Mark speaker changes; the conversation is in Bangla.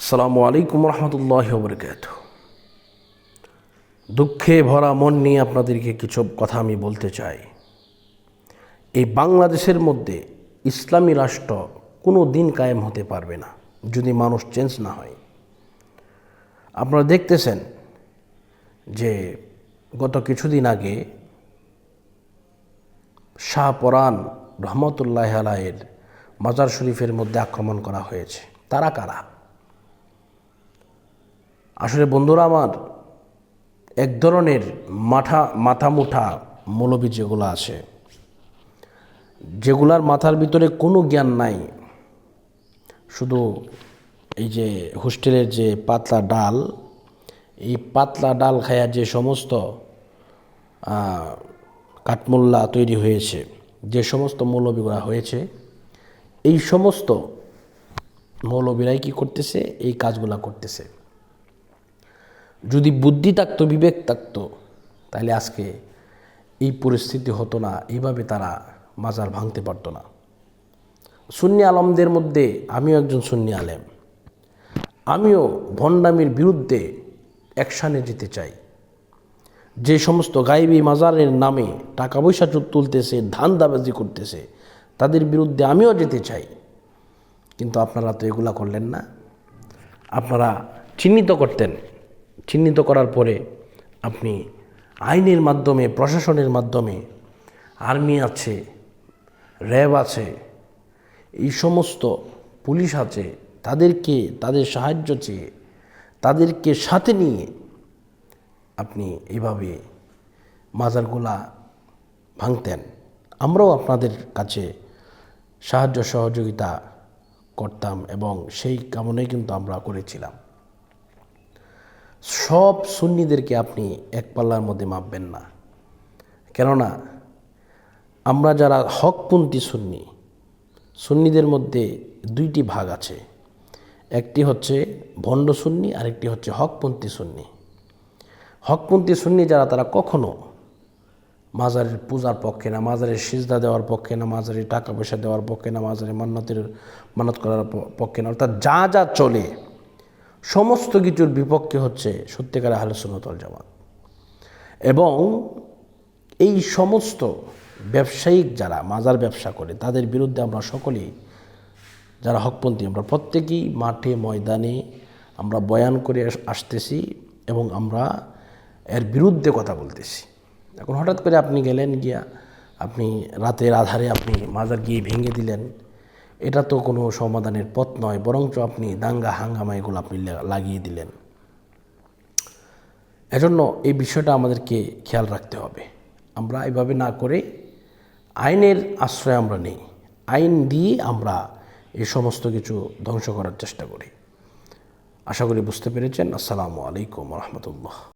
Speaker 1: আসসালামু আলাইকুম রহমতুল্লাহ বরকাত দুঃখে ভরা মন নিয়ে আপনাদেরকে কিছু কথা আমি বলতে চাই। এই বাংলাদেশের মধ্যে ইসলামী রাষ্ট্র কোনো দিন কায়েম হতে পারবে না, যদি মানুষ চেঞ্জ না হয়। আপনারা দেখতেছেন যে গত কিছুদিন আগে শাহপরান রহমতুল্লাহ আলাইয়ের মাজার শরীফের মধ্যে আক্রমণ করা হয়েছে। তারা কারা? আসলে বন্ধুরা আমার, এক ধরনের মাথা মাথা মুঠা মৌলবী যেগুলো আছে, যেগুলার মাথার ভিতরে কোনো জ্ঞান নাই। শুধু এই যে হোস্টেলের যে পাতলা ডাল, এই পাতলা ডাল খায়া যে সমস্ত কাঠমোল্লা তৈরি হয়েছে, যে সমস্ত মৌলবীগুলা হয়েছে, এই সমস্ত মৌলবীরাই কি করতেছে, এই কাজগুলা করতেছে। যদি বুদ্ধি থাকতো বিবেক থাকতো তাহলে আজকে এই পরিস্থিতি হতো না, এইভাবে তারা মাজার ভাঙতে পারতো না। সুন্নি আলমদের মধ্যে আমিও একজন সুন্নি আলেম। আমিও ভণ্ডামির বিরুদ্ধে অ্যাকশানে যেতে চাই। যে সমস্ত গাইবী মাজারের নামে টাকা পয়সা তুলতেছে, ধান্দাবাজি করতেছে, তাদের বিরুদ্ধে আমিও যেতে চাই। কিন্তু আপনারা তো এগুলা করলেন না। আপনারা চিহ্নিত করতেন। চিহ্নিত করার পরে আপনি আইনের মাধ্যমে, প্রশাসনের মাধ্যমে, আর্মি আছে, র্যাব আছে, এই সমস্ত পুলিশ আছে, তাদেরকে, তাদের সাহায্য চেয়ে, তাদেরকে সাথে নিয়ে আপনি এইভাবে মাজারগুলা ভাঙতেন। আমরাও আপনাদের কাছে সাহায্য সহযোগিতা করতাম এবং সেই কামনাই কিন্তু আমরা করেছিলাম। সব সুন্নিদেরকে আপনি এক পাল্লার মধ্যে মাপবেন না। কেননা, আমরা যারা হকপন্থী সুন্নি, সুন্নিদের মধ্যে দুইটি ভাগ আছে। একটি হচ্ছে ভণ্ড সুন্নি, আরেকটি হচ্ছে হকপন্থী সুন্নি। হকপন্থী সুন্নি যারা, তারা কখনো মাজারের পূজার পক্ষে না, মাজারের সিজদা দেওয়ার পক্ষে না, মাজারের টাকা পয়সা দেওয়ার পক্ষে না, মাজারের মান্নতের মানত করার পক্ষে না। অর্থাৎ যা যা চলে সমস্ত কিছুর বিপক্ষে হচ্ছে সত্যিকার আহলসুন্নতল জামাত। এবং এই সমস্ত ব্যবসায়িক যারা মাজার ব্যবসা করে, তাদের বিরুদ্ধে আমরা সকলেই, যারা হকপন্থী, আমরা প্রত্যেকেই মাঠে, ময়দানে আমরা বয়ান করে আসতেছি এবং আমরা এর বিরুদ্ধে কথা বলতেছি। এখন হঠাৎ করে আপনি গেলেন গিয়া, আপনি রাতের আধারে আপনি মাজার গিয়ে ভেঙে দিলেন এটা তো কোনো সমাধানের পথ নয়, বরঞ্চ আপনি দাঙ্গা হাঙ্গামা এগুলো আপনি লাগিয়ে দিলেন। এজন্য এই বিষয়টা আমাদেরকে খেয়াল রাখতে হবে। আমরা এভাবে না করে আইনের আশ্রয় আমরা নেই। আইন দিয়ে আমরা এই সমস্ত কিছু ধ্বংস করার চেষ্টা করি। আশা করি বুঝতে পেরেছেন। আসসালামু আলাইকুম রহমতুল্লাহ।